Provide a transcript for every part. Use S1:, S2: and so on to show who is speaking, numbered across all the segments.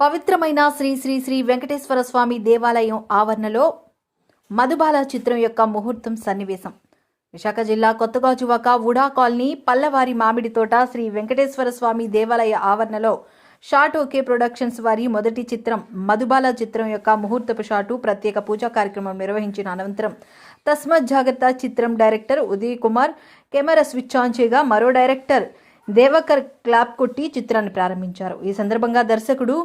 S1: పవిత్రమైన శ్రీ శ్రీ శ్రీ వెంకటేశ్వర స్వామి దేవాలయం ఆవరణలో మధుబాల చిత్రం యొక్క ముహూర్తం సన్నివేశం. విశాఖ జిల్లా కొత్తగాజువాక ఉడా కాలనీ పల్లవారి మామిడి తోట శ్రీ వెంకటేశ్వర స్వామి దేవాలయ ఆవరణలో షాట్ ఓకే ప్రొడక్షన్స్ వారి మొదటి చిత్రం మధుబాల చిత్రం యొక్క ముహూర్తపు షాటు ప్రత్యేక పూజా కార్యక్రమం నిర్వహించిన అనంతరం తస్మత్ జాగ్రత్త చిత్రం director Uday Kumar camera switch on చేయగా మరో డైరెక్టర్ దేవకర్ క్లాప్ కొట్టి చిత్రాన్ని ప్రారంభించారు. ఈ సందర్భంగా దర్శకుడు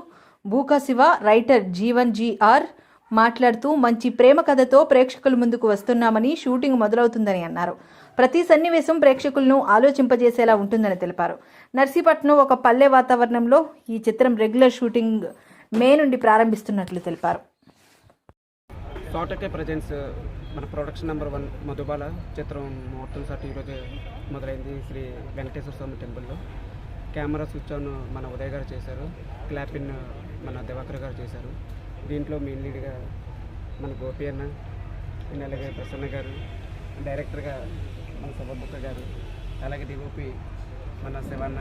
S1: బూకా శివ రైటర్ జీవన్ జీఆర్ మాట్లాడుతూ మంచి ప్రేమ కథతో ప్రేక్షకుల ముందుకు వస్తున్నామని షూటింగ్ మొదలవుతుందని అన్నారు. ప్రతి సన్నివేశం ప్రేక్షకులను ఆలోచింపజేసేలా ఉంటుందని తెలిపారు. నర్సీపట్నం ఒక పల్లె వాతావరణంలో ఈ చిత్రం రెగ్యులర్ షూటింగ్ మే నుండి ప్రారంభిస్తున్నట్లు తెలిపారు.
S2: సోటకే ప్రజెన్స్ మన ప్రొడక్షన్ నెంబర్ వన్ మధుబాల చిత్రం ముహూర్తం సాటి ఈరోజు మొదలైంది శ్రీ వెంకటేశ్వర స్వామి టెంపుల్లో. కెమెరా స్విచ్ ఆన్ మన ఉదయ్ గారు చేశారు. క్లాపిన్ మన దివాకర్ గారు చేశారు. దీంట్లో మెయిన్ లీడ్గా మన గోపి అన్న అండ్ అలాగే ప్రసన్న గారు డైరెక్టర్గా మన శుభబుక్క గారు అలాగే డిఓపి మన శివన్న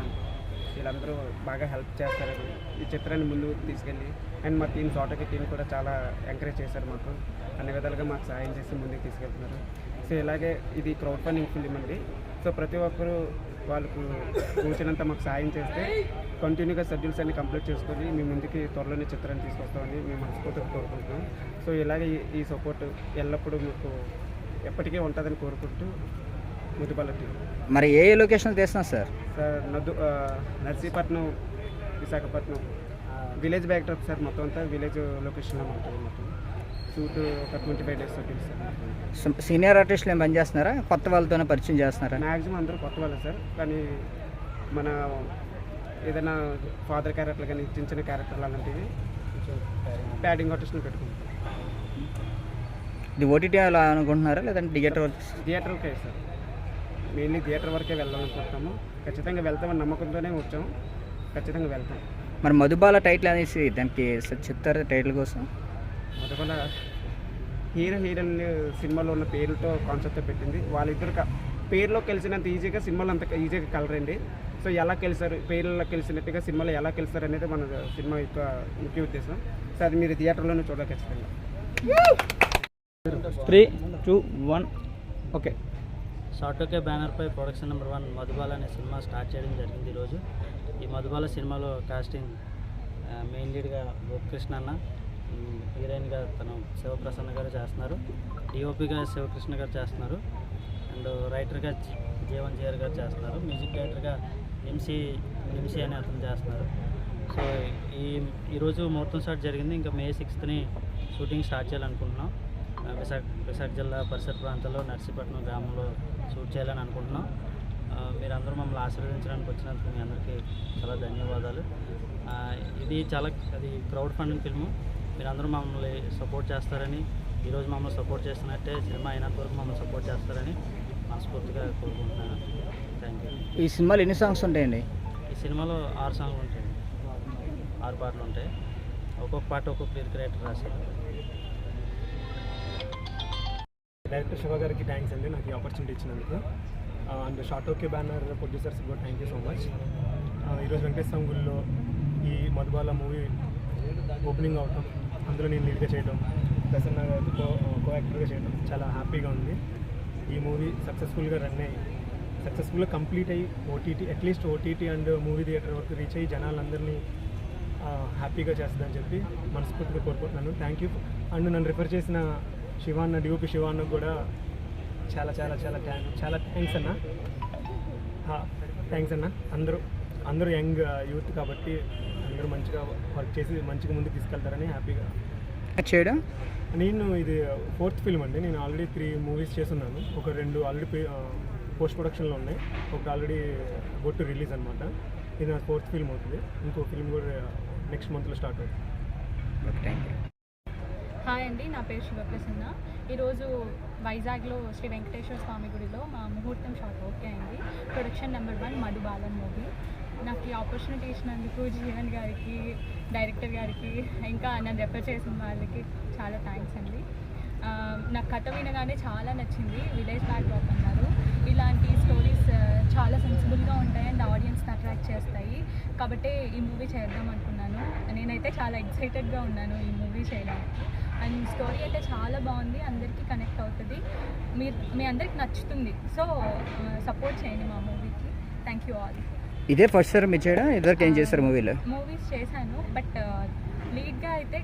S2: వీళ్ళందరూ బాగా హెల్ప్ చేస్తారని ఈ చిత్రాన్ని ముందుకు తీసుకెళ్ళి అండ్ మా టీం తోటకి టీం కూడా చాలా ఎంకరేజ్ చేశారు మాకు. అన్ని విధాలుగా మాకు సహాయం చేసి ముందుకు తీసుకెళ్తున్నారు. సో ఇలాగే ఇది క్రౌడ్ ఫండింగ్ ఫిలిం అండి. సో ప్రతి ఒక్కరూ వాళ్ళకు కూర్చున్నంత మాకు సాయం చేస్తే కంటిన్యూగా షెడ్యూల్స్ అన్ని కంప్లీట్ చేసుకొని మీ ముందుకి త్వరలోనే చిత్రాన్ని తీసుకొస్తామని మేము మనస్ఫూర్తిగా కోరుకుంటున్నాం. సో ఇలాగే ఈ- ఈ సపోర్ట్ ఎల్లప్పుడూ మీకు ఎప్పటికీ ఉంటుందని కోరుకుంటూ
S3: మరి ఏ ఏ లొకేషన్లో తీస్తున్నాం సార్?
S2: సార్ నద్దు ఆ, Narsipatnam Visakhapatnam village backdrop sir మొత్తం అంతా విలేజ్ లొకేషన్లో ఉంటుంది మొత్తం. షూట్ ఒక ట్వంటీ ఫైవ్ డేస్ ఉంటుంది సార్.
S3: సీనియర్ ఆర్టిస్టులు ఏం పని చేస్తున్నారా? కొత్త వాళ్ళతోనే పరిచయం చేస్తున్నారా?
S2: మ్యాక్సిమం అందరూ కొత్త వాళ్ళే సార్. కానీ మన ఏదైనా ఫాదర్ క్యారెక్టర్ కానీ చిన్న చిన్న క్యారెక్టర్లు అలాంటివి ప్యాడింగ్ ఆర్టిస్ట్ని పెట్టుకుంటాం.
S3: ఇది ఓటీటీ అలా అనుకుంటున్నారా? లేదంటే థియేటర్
S2: థియేటర్కే సార్. మెయిన్లీ థియేటర్ వరకే వెళ్ళాలనుకుంటున్నాము ఖచ్చితంగా వెళ్తామని నమ్మకంతోనే వచ్చాము. ఖచ్చితంగా వెళ్తాం.
S3: మరి మధుబాల టైటిల్ అనేసి దానికి స- చెప్తారా టైటిల్ కోసం?
S2: మొదట హీరో హీరోయిన్ సినిమాలో ఉన్న పేరుతో కాన్సెప్ట్ పెట్టింది. వాళ్ళిద్దరు పేరులో కలిసినంత ఈజీగా సినిమాలో అంత ఈజీగా కలరండి. సో ఎలా కలిసారు పేర్లలో కలిసినట్టుగా సినిమాలో ఎలా కలిసారు అనేది మన సినిమా యొక్క ముఖ్య ఉద్దేశం. సో అది మీరు థియేటర్లోనే చూడాలి ఖచ్చితంగా.
S4: Three two one
S2: okay
S4: short okay బ్యానర్పై ప్రొడక్షన్ నెంబర్ వన్ మధుబాల అనే సినిమా స్టార్ట్ చేయడం జరిగింది ఈరోజు. ఈ మధుబాల సినిమాలో కాస్టింగ్ మెయిన్ లీడ్గా గోపకృష్ణ అన్న హీరోయిన్గా తను శివప్రసన్న గారు చేస్తున్నారు. డిఓపిగా శివకృష్ణ గారు చేస్తున్నారు. అండ్ రైటర్గా జీవన్ జీఆర్ గారు చేస్తున్నారు. మ్యూజిక్ డైరెక్టర్గా ఎంసీ ఎంసీ అని అతను చేస్తున్నారు. సో ఈ ఈరోజు ముహూర్తం స్టార్ట్ జరిగింది. ఇంకా మే సిక్స్త్ని షూటింగ్ స్టార్ట్ చేయాలనుకుంటున్నాం. విశాఖ విశాఖ జిల్లా పరిసర ప్రాంతాల్లో నర్సీపట్నం గ్రామంలో షూట్ చేయాలని అనుకుంటున్నాం. మీరందరూ మమ్మల్ని ఆశీర్వదించడానికి వచ్చినందుకు మీ అందరికీ చాలా ధన్యవాదాలు. ఇది చాలా అది క్రౌడ్ ఫండింగ్ ఫిల్ము మీరందరూ మమ్మల్ని సపోర్ట్ చేస్తారని ఈరోజు మమ్మల్ని సపోర్ట్ చేస్తున్నట్టే సినిమా అయినంత వరకు మమ్మల్ని సపోర్ట్ చేస్తారని మనస్ఫూర్తిగా కోరుకుంటున్నాను. థ్యాంక్ యూ
S3: ఈ సినిమాలో ఎన్ని సాంగ్స్ ఉంటాయండి?
S4: ఈ సినిమాలో ఆరు సాంగ్లు ఉంటాయి ఆరు పాటలు ఉంటాయి. ఒక్కొక్క పాట ఒక్కొక్క లిరిక్ రైటర్ రాశారు.
S5: డైరెక్టర్ శివ గారికి థ్యాంక్స్ అండి నాకు ఈ ఆపర్చునిటీ ఇచ్చినందుకు. And short okay banner producers కూడా థ్యాంక్ యూ సో మచ్ ఈరోజు వెంకటేశ్వరం గుడిలో ఈ మధుబాల మూవీ ఓపెనింగ్ అవటం అందులో నేను లీడ్గా చేయడం ప్రసన్న గారికి కో కో యాక్టర్గా చేయడం చాలా హ్యాపీగా ఉంది. ఈ మూవీ సక్సెస్ఫుల్గా రన్ అయ్యి సక్సెస్ఫుల్గా కంప్లీట్ అయ్యి OTT at least OTT and movie theatre వరకు రీచ్ అయ్యి జనాలందరినీ హ్యాపీగా చేస్తుందని చెప్పి మనస్ఫూర్తిగా కోరుకుంటున్నాను. థ్యాంక్ యూ అండ్ నన్ను రిఫర్ చేసిన శివాన్న డిఓపి శివాన్న కూడా చాలా చాలా చాలా థ్యాంక్ చాలా థ్యాంక్స్ అన్న. థ్యాంక్స్ అన్న. అందరూ అందరూ యంగ్ యూత్ కాబట్టి అందరూ మంచిగా వర్క్ చేసి మంచిగా ముందుకు తీసుకెళ్తారని హ్యాపీగా.
S3: చేయడం?
S5: నేను ఇది ఫోర్త్ ఫిల్మ్ అండి. నేను ఆల్రెడీ త్రీ మూవీస్ చేస్తున్నాను. ఒక రెండు ఆల్రెడీ పోస్ట్ ప్రొడక్షన్లో ఉన్నాయి. ఒకటి ఆల్రెడీ గో టు రిలీజ్ అనమాట ఇది నా ఫోర్త్ ఫిల్మ్ అవుతుంది. ఇంకో ఫిల్మ్ కూడా నెక్స్ట్ మంత్లో స్టార్ట్ అవుతుంది.
S3: థ్యాంక్ యూ
S6: హాయ్ అండి నా పేరు శివప్రసన్న ఈరోజు వైజాగ్లో శ్రీ వెంకటేశ్వర స్వామి గుడిలో మా ముహూర్తం షాట్ ఓకే అయింది production number one Madhubalan movie. నాకు ఈ ఆపర్చునిటీ ఇచ్చినందుకు జీవన్ గారికి డైరెక్టర్ గారికి ఇంకా నన్ను రెఫర్ చేసిన వాళ్ళకి చాలా థ్యాంక్స్ అండి. నాకు కథ వినగానే చాలా నచ్చింది. విలేజ్ బ్యాక్ డ్రాప్ అన్నారు. ఇలాంటి స్టోరీస్ చాలా సెన్సిబుల్గా ఉంటాయి అండ్ ఆడియన్స్ని అట్రాక్ట్ చేస్తాయి. కాబట్టి ఈ మూవీ చేద్దాం అనుకున్నాను. నేనైతే చాలా ఎక్సైటెడ్గా ఉన్నాను ఈ మూవీ చేయడానికి. అండ్ స్టోరీ అయితే చాలా బాగుంది అందరికీ కనెక్ట్ అవుతుంది. మీరు మీ అందరికి నచ్చుతుంది. సో సపోర్ట్ చేయండి మా మూవీకి థ్యాంక్ యూ ఆల్
S3: ఇదే ఫస్ట్ సార్ మీరు చేయడం? ఇద్దరికి ఏం చేస్తారు మూవీలో
S6: మూవీస్ చేశాను బట్ లీడ్గా అయితే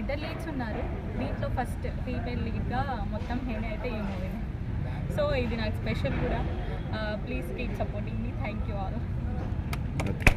S6: ఇద్దరు లీడ్స్ ఉన్నారు. దీంట్లో ఫస్ట్ ఫీమేల్ లీడ్గా మొత్తం హేనే అయితే ఈ మూవీనే సో ఇది నాకు స్పెషల్ కూడా. ప్లీజ్ కీప్ సపోర్టింగ్ మీ థ్యాంక్ యూ ఆల్
S3: ఓకే